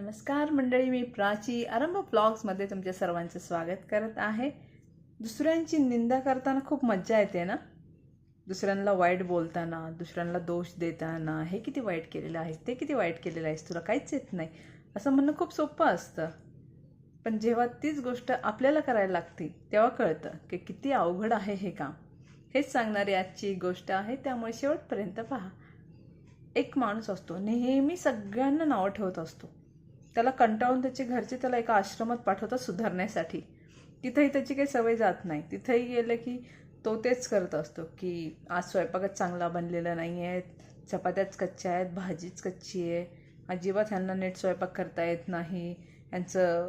नमस्कार मंडळी मी प्राची. आरंभ ब्लॉग्समध्ये तुमच्या सर्वांचं स्वागत करत आहे. दुसऱ्यांची निंदा करताना खूप मज्जा येते ना? दुसऱ्यांना वाईट बोलताना दुसऱ्यांना दोष देताना हे किती वाईट केलेलं आहेस ते किती वाईट केलेलं आहेस तुला काहीच येत नाही असं म्हणणं खूप सोपं असतं. पण जेव्हा तीच गोष्ट आपल्याला करायला लागते तेव्हा कळतं की किती अवघड आहे हे काम. हेच सांगणारी आजची गोष्ट आहे त्यामुळे शेवटपर्यंत पहा. एक माणूस असतो नेहमी सगळ्यांना नावं ठेवत असतो. त्याला कंटाळून त्याचे घरचे त्याला एका आश्रमात पाठवतात सुधारण्यासाठी. तिथेही त्याची काही सवय जात नाही. तिथेही गेलं की तो तेच करत असतो की आज स्वयंपाकच चांगला बनलेला नाही आहे. चपात्याच कच्च्या आहेत भाजीच कच्ची आहे. अजिबात ह्यांना नीट स्वयंपाक करता येत नाही. यांचं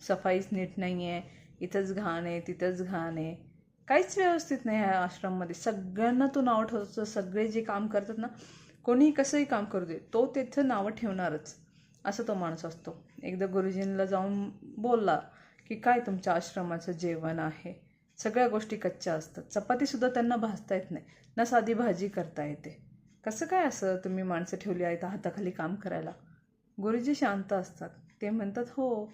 सफाईच नीट नाही आहे. इथंच घाण आहे तिथंच घाण आहे. काहीच व्यवस्थित नाही ह्या आश्रममध्ये. सगळ्यांना तो नाव ठेवतो. सगळे जे काम करतात ना कोणीही कसंही काम करू दे तो तिथं नावं ठेवणारच. असं तो माणूस असतो. एकदा गुरुजींना जाऊन बोलला की काय तुमच्या आश्रमाचं जेवण आहे? सगळ्या गोष्टी कच्च्या असतात. चपातीसुद्धा त्यांना भाजता येत नाही. ना साधी भाजी करता येते. कसं काय असं तुम्ही माणसं ठेवली आहेत हाताखाली काम करायला? गुरुजी शांत असतात. ते म्हणतात हो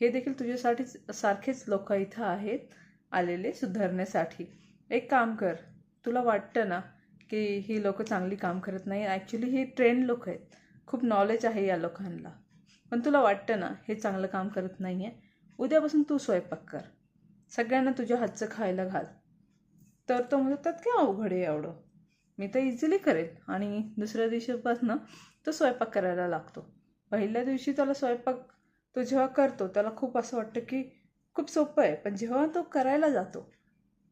हे देखील तुझ्यासाठीच सारखेच लोक इथं आहेत आलेले सुधारण्यासाठी. एक काम कर. तुला वाटतं ना की ही लोक चांगली काम करत नाही? ॲक्च्युली ही ट्रेंड लोक आहेत. खूप नॉलेज आहे या लोकांना. पण तुला वाटतं ना हे चांगलं काम करत नाही आहे उद्यापासून तू स्वयंपाक कर. सगळ्यांना तुझ्या हातचं खायला घाल. तर तो म्हणतो त्यात काय अवघड आहे एवढं? मी तर इझिली करेल. आणि दुसऱ्या दिवशीपासून तो स्वयंपाक करायला लागतो. पहिल्या दिवशी त्याला स्वयंपाक तो जेव्हा करतो त्याला खूप असं वाटतं की खूप सोपं आहे. पण जेव्हा तो करायला जातो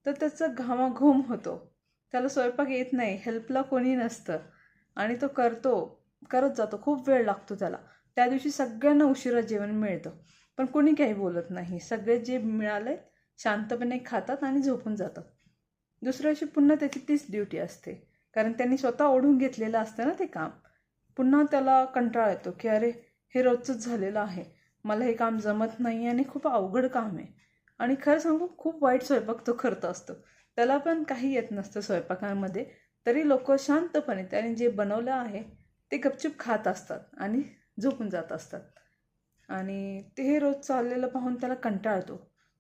तर त्याचं घामाघूम होतो. त्याला स्वयंपाक येत नाही हेल्पला कोणी नसतं. आणि तो करतो करत जातो. खूप वेळ लागतो त्याला. त्या दिवशी सगळ्यांना उशिरा जेवण मिळतं. पण कोणी काही बोलत नाही. सगळे जे मिळाले शांतपणे खातात आणि झोपून जातात. दुसऱ्या दिवशी पुन्हा त्याची तीच ड्युटी असते. कारण त्यांनी स्वतः ओढून घेतलेलं असतं ना ते काम. पुन्हा त्याला कंटाळा येतो की अरे हे रोजचंच झालेलं आहे. मला हे काम जमत नाही आणि खूप अवघड काम आहे. आणि खरं सांगू खूप वाईट स्वयंपाक तो करत असतो. त्याला पण काही येत नसतं स्वयंपाकामध्ये. तरी लोक शांतपणे त्याने जे बनवलं आहे ते गपचूप खात असतात. आणि झोपून जात असतात. आणि ते हे रोज चाललेलं पाहून त्याला कंटाळतो.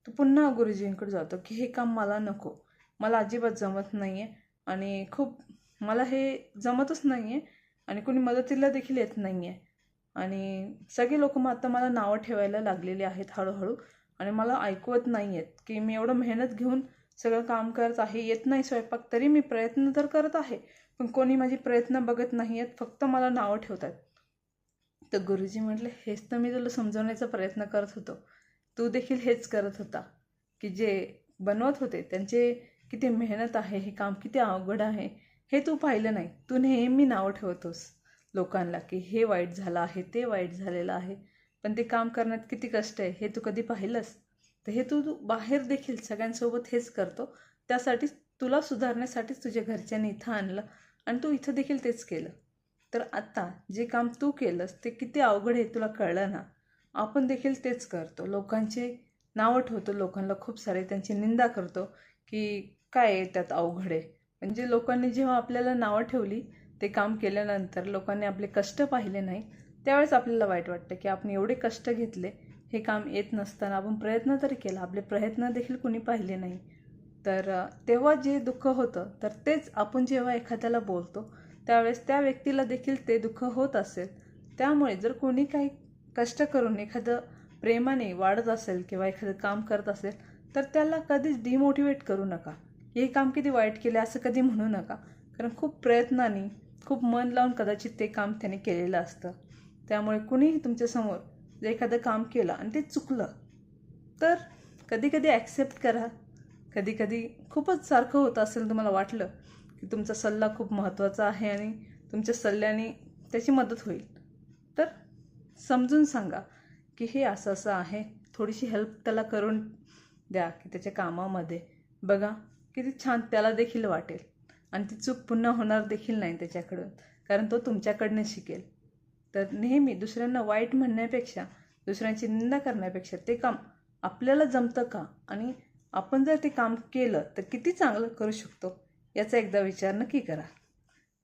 तो पुन्हा गुरुजींकडे जातो की हे काम मला नको. मला अजिबात जमत नाही आहे आणि खूप मला हे जमतच नाही आहे आणि कोणी मदतीला देखील येत नाही आहे आणि सगळे लोक मग आता मला नावं ठेवायला लागलेली आहेत हळूहळू. आणि मला ऐकवत नाही आहेत की मी एवढं मेहनत घेऊन सगळं काम करत आहे. येत नाही स्वयंपाक तरी मी प्रयत्न तर करत आहे. पण कोणी माझी प्रयत्न बघत नाही आहेत फक्त मला नावं ठेवतात. तर गुरुजी म्हटले हेच तर मी तुला समजवण्याचा प्रयत्न करत होतो. तू देखील हेच करत होता की जे बनवत होते त्यांचे किती मेहनत आहे हे काम किती अवघड आहे हे तू पाहिलं नाही. तू नेहमी नावं ठेवतोस लोकांना की हे वाईट झालं आहे ते वाईट झालेलं आहे पण ते काम करण्यात किती कष्ट आहे हे तू कधी पाहिलंस? तर हे तू बाहेर देखील सगळ्यांसोबत हेच करतो. त्यासाठीच तुला सुधारण्यासाठीच तुझ्या घरच्यांनी इथं आणलं आणि तू इथं देखील तेच केलं. तर आत्ता जे काम तू केलंस ते किती अवघड आहे तुला कळलं ना? आपण देखील तेच करतो. लोकांचे नावं ठेवतो. लोकांना खूप सारे त्यांची निंदा करतो की काय आहे त्यात अवघड आहे. म्हणजे लोकांनी जेव्हा आपल्याला नावं ठेवली ते काम केल्यानंतर लोकांनी आपले कष्ट पाहिले नाही त्यावेळेस आपल्याला वाईट वाटतं की आपण एवढे कष्ट घेतले हे काम येत नसताना आपण प्रयत्न तरी केला. आपले प्रयत्न देखील कुणी पाहिले नाही. तर तेव्हा जे दुःख होतं तर तेच आपण जेव्हा एखाद्याला बोलतो त्यावेळेस त्या व्यक्तीला देखील ते दुःख होत असेल. त्यामुळे जर कोणी काही कष्ट करून एखादं प्रेमाने वाढत असेल किंवा एखादं काम करत असेल तर त्याला कधीच डिमोटिवेट करू नका. हे काम किती वाईट केले असं कधी म्हणू नका. कारण खूप प्रयत्नाने खूप मन लावून कदाचित ते काम त्याने केलेलं असतं. त्यामुळे कुणीही तुमच्यासमोर जर एखादं काम केलं आणि ते चुकलं तर कधी कधी ॲक्सेप्ट करा. कधी कधी खूपच सारखं होतं असेल तुम्हाला वाटलं की तुमचा सल्ला खूप महत्त्वाचा आहे आणि तुमच्या सल्ल्याने त्याची मदत होईल. तर समजून सांगा की हे असं असं आहे. थोडीशी हेल्प त्याला करून द्या की त्याच्या कामामध्ये. बघा किती छान त्याला देखील वाटेल. आणि ती चूक पुन्हा होणार देखील नाही त्याच्याकडून. कारण तो तुमच्याकडनं शिकेल. तर नेहमी दुसऱ्यांना वाईट म्हणण्यापेक्षा दुसऱ्यांची निंदा करण्यापेक्षा ते काम आपल्याला जमतं का? आणि आपण जर ते काम केलं तर किती चांगलं करू शकतो? याचा एकदा विचार नक्की करा.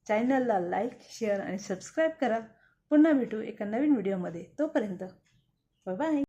चॅनलला लाईक शेअर आणि सबस्क्राईब करा. पुन्हा भेटू एका नवीन व्हिडिओमध्ये तोपर्यंत बाय